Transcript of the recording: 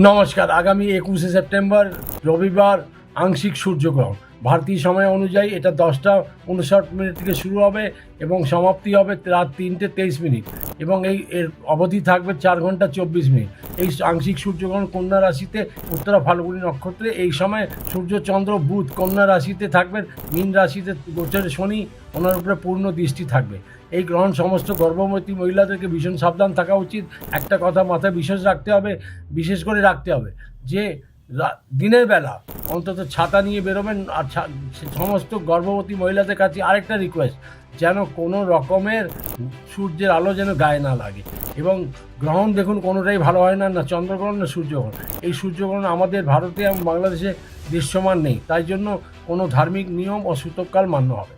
নমস্কার, আগামী একুশে সেপ্টেম্বর রবিবার আংশিক সূর্যগ্রহণ। ভারতীয় সময় অনুযায়ী এটা দশটা উনষাট মিনিট থেকে শুরু হবে এবং সমাপ্তি হবে রাত তিনটে তেইশ মিনিট। এবং এই, এর অবধি থাকবে চার ঘণ্টা চব্বিশ মিনিট। এই আংশিক সূর্যগ্রহণ কন্যা রাশিতে উত্তরা ফাল্গুনী নক্ষত্রে, এই সময় সূর্য, চন্দ্র, বুধ কন্যা রাশিতে থাকবেন, মীন রাশিতে গোচরে শনি, ওনার উপরে পূর্ণ দৃষ্টি থাকবে। এই গ্রহণ সমস্ত গর্ভবতী মহিলাদেরকে ভীষণ সাবধান থাকা উচিত। একটা কথা মাথায় বিশেষ রাখতে হবে, বিশেষ করে রাখতে হবে যে দিনের বেলা। অন্তত ছাতা নিয়ে বেরোবেন, আর সমস্ত গর্ভবতী মহিলাদের কাছে আরেকটা রিকোয়েস্ট যেন কোনো রকমের সূর্যের আলো যেন গায়ে না লাগে। এবং গ্রহণ দেখুন কোনোটাই ভালো হয় না না চন্দ্রগ্রহণ, না সূর্যগ্রহণ। এই সূর্যগ্রহণ আমাদের ভারতে এবং বাংলাদেশে দৃশ্যমান নেই। তাই জন্য কোনো ধার্মিক নিয়ম ও সূতককাল মান্য হবে।